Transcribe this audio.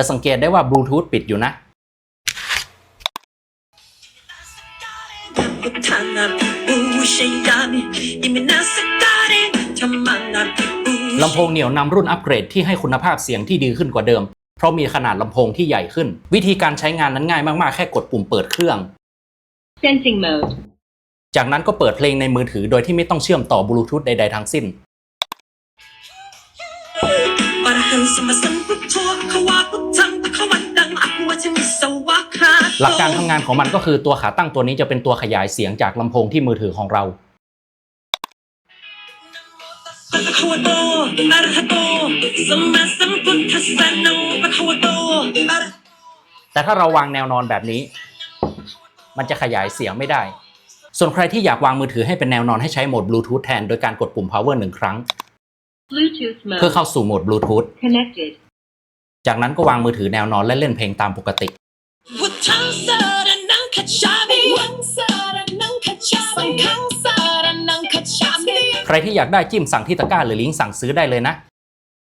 จะสังเกตได้ว่าบลูทูธปิดอยู่นะลำโพงเหนียวนำรุ่นอัปเกรดที่ให้คุณภาพเสียงที่ดีขึ้นกว่าเดิม เพราะมีขนาดลำโพงที่ใหญ่ขึ้น วิธีการใช้งานนั้นง่ายมากๆ แค่กดปุ่มเปิดเครื่อง Sensing mode จากนั้นก็เปิดเพลงในมือถือโดยที่ไม่ต้องเชื่อมต่อบลูทูธใดๆทั้งสิ้น วัหันสมสันพุทโธขวาพุทังพุทวันดังอภวชมิสวะคาหลักการทำงานของมันก็คือตัวขาตั้งตัวนี้จะเป็นตัวขยายเสียงจากลำโพงที่มือถือของเราแต่ถ้าเราวางแนวนอนแบบนี้ มันจะขยายเสียงไม่ได้ ส่วนใครที่อยากวางมือถือให้เป็นแนวนอนให้ใช้โหมดบลูทูธแทน โดยการกดปุ่ม power หนึ่งครั้ง เพื่อเข้าสู่โหมดบลูทูธจากนั้นก็วางมือถือแนวนอนและเล่นเพลงตามปกติ ใครที่อยากได้จิ้มสั่งที่ตะกร้าหรือลิงก์สั่งซื้อได้เลยนะ